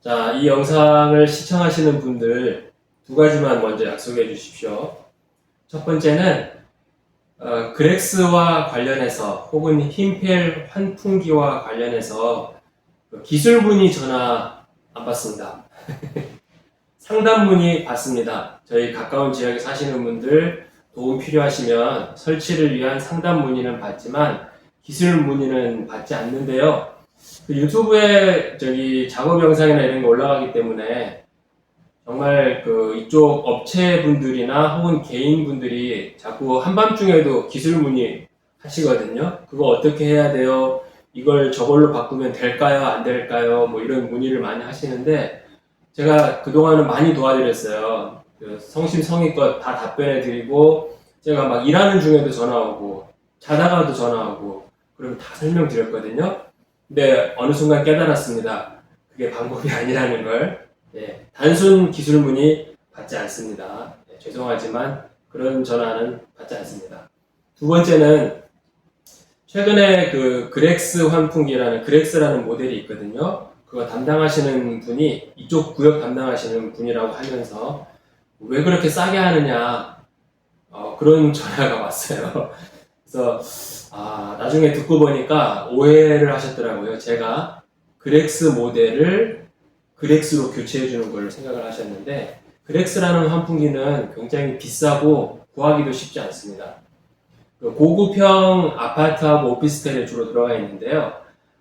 자, 이 영상을 시청하시는 분들 두 가지만 먼저 약속해 주십시오. 첫 번째는 어, 그렉스와 관련해서 혹은 힘펠 환풍기와 관련해서 기술분이 전화 안 받습니다. 상담문이 받습니다. 저희 가까운 지역에 사시는 분들 도움 필요하시면 설치를 위한 상담 문의는 받지만 기술 문의는 받지 않는데요. 그 유튜브에 저기 작업 영상이나 이런 거 올라가기 때문에 정말 그 이쪽 업체 분들이나 혹은 개인 분들이 자꾸 한밤중에도 기술 문의 하시거든요. 그거 어떻게 해야 돼요? 이걸 저걸로 바꾸면 될까요? 안 될까요? 뭐 이런 문의를 많이 하시는데 제가 그동안은 많이 도와드렸어요. 그 성심성의껏 다 답변해 드리고 제가 막 일하는 중에도 전화 오고 자다가도 전화 오고 그러면 다 설명드렸거든요. 근데 어느 순간 깨달았습니다. 그게 방법이 아니라는 걸. 예, 단순 기술 문의 받지 않습니다. 예, 죄송하지만 그런 전화는 받지 않습니다. 두 번째는 최근에 그 그렉스 환풍기라는 그렉스라는 모델이 있거든요. 그거 담당하시는 분이 이쪽 구역 담당하시는 분이라고 하면서 왜 그렇게 싸게 하느냐 어, 그런 전화가 왔어요. 그래서 아, 나중에 듣고 보니까 오해를 하셨더라고요. 제가 그렉스 모델을 그렉스로 교체해 주는 걸 생각을 하셨는데 그렉스라는 환풍기는 굉장히 비싸고 구하기도 쉽지 않습니다. 그 고급형 아파트하고 오피스텔에 주로 들어가 있는데요.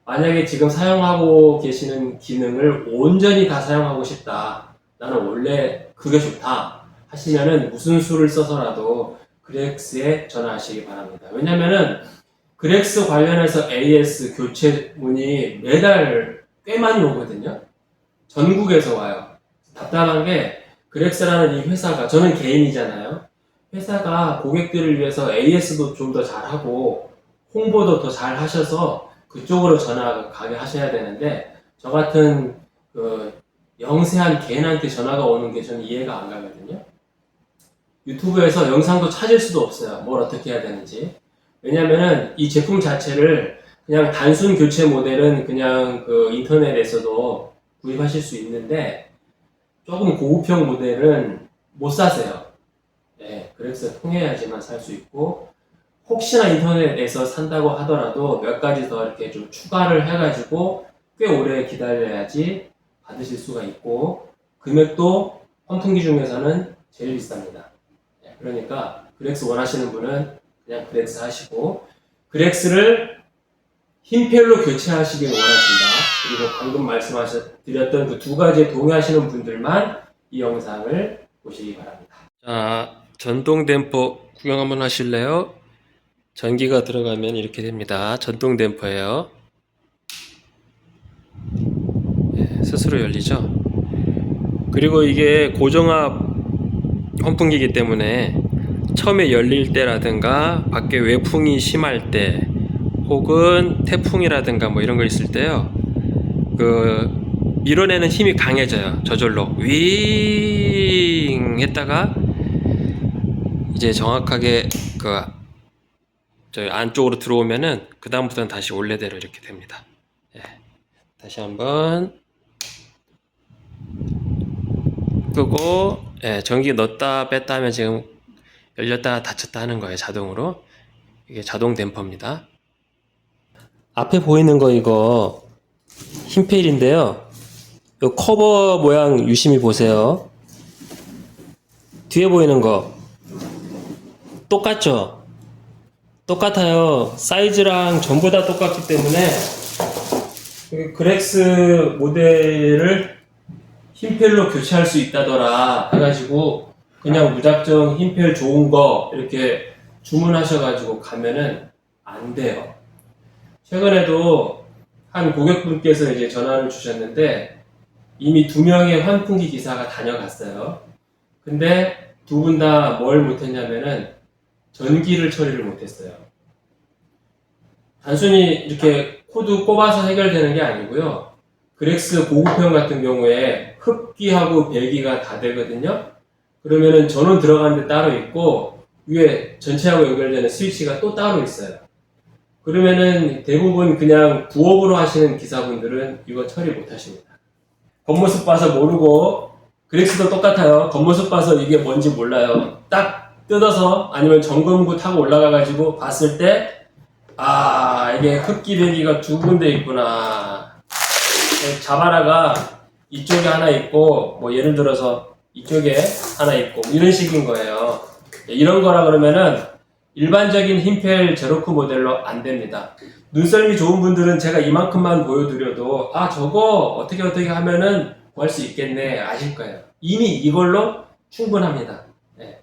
만약에 지금 사용하고 계시는 기능을 온전히 다 사용하고 싶다. 나는 원래 그게 좋다. 하시면은 무슨 수를 써서라도 그렉스에 전화하시기 바랍니다. 왜냐면은 그렉스 관련해서 AS 교체 문이 매달 꽤 많이 오거든요. 전국에서 와요. 답답한 게 그렉스라는 이 회사가 저는 개인이잖아요. 회사가 고객들을 위해서 AS도 좀 더 잘하고 홍보도 더 잘 하셔서 그쪽으로 전화 가게 하셔야 되는데 저 같은 그 영세한 개인한테 전화가 오는 게 저는 이해가 안 가거든요. 유튜브에서 영상도 찾을 수도 없어요. 뭘 어떻게 해야 되는지. 왜냐면은 이 제품 자체를 그냥 단순 교체 모델은 그냥 그 인터넷에서도 구입하실 수 있는데 조금 고급형 모델은 못 사세요. 네, 그래서 통해야지만 살 수 있고 혹시나 인터넷에서 산다고 하더라도 몇 가지 더 이렇게 좀 추가를 해가지고 꽤 오래 기다려야지 받으실 수가 있고 금액도 환풍기 중에서는 제일 비쌉니다. 네, 그러니까 그렉스 원하시는 분은 그냥 그렉스 하시고 그렉스를 흰펠로 교체하시길 원하신다. 그리고 방금 말씀하셨드렸던 그 두 가지에 동의하시는 분들만 이 영상을 보시기 바랍니다. 자, 전동 댐퍼 구경 한번 하실래요? 전기가 들어가면 이렇게 됩니다. 전동 댐퍼예요. 네, 스스로 열리죠. 그리고 이게 고정압 환풍기이기 때문에 처음에 열릴 때라든가 밖에 외풍이 심할 때 혹은 태풍이라든가 뭐 이런 거 있을 때요. 그 밀어내는 힘이 강해져요. 저절로 윙 했다가 이제 정확하게 그저 안쪽으로 들어오면은 그 다음부터는 다시 원래대로 이렇게 됩니다. 예. 다시 한번 끄고 예, 전기 넣었다 뺐다 하면 지금 열렸다 닫혔다 하는 거예요 자동으로 이게 자동 댐퍼입니다. 앞에 보이는 거 이거 흰 페일인데요. 이 커버 모양 유심히 보세요. 뒤에 보이는 거 똑같죠? 똑같아요. 사이즈랑 전부 다 똑같기 때문에 그렉스 모델을 흰펠로 교체할 수 있다더라 해가지고 그냥 무작정 흰펠 좋은 거 이렇게 주문하셔가지고 가면은 안 돼요. 최근에도 한 고객분께서 이제 전화를 주셨는데 이미 두 명의 환풍기 기사가 다녀갔어요. 근데 두 분 다 뭘 못했냐면은 전기를 처리를 못했어요. 단순히 이렇게 코드 꼽아서 해결되는 게 아니고요. 그렉스 고급형 같은 경우에 흡기하고 배기가 다 되거든요. 그러면은 전원 들어가는 데 따로 있고 위에 전체하고 연결되는 스위치가 또 따로 있어요. 그러면은 대부분 그냥 부업으로 하시는 기사분들은 이거 처리 못 하십니다. 겉모습 봐서 모르고 그렉스도 똑같아요. 겉모습 봐서 이게 뭔지 몰라요. 딱 뜯어서 아니면 점검구 타고 올라가가지고 봤을 때 아 이게 흡기 배기가 두 군데 있구나. 자바라가 이쪽에 하나 있고 뭐 예를 들어서 이쪽에 하나 있고 뭐 이런 식인 거예요. 이런 거라 그러면은 일반적인 힘펠 제로크 모델로 안 됩니다. 눈썰미 좋은 분들은 제가 이만큼만 보여드려도 아 저거 어떻게 어떻게 하면은 구할 수 있겠네 아실 거예요. 이미 이걸로 충분합니다. 네.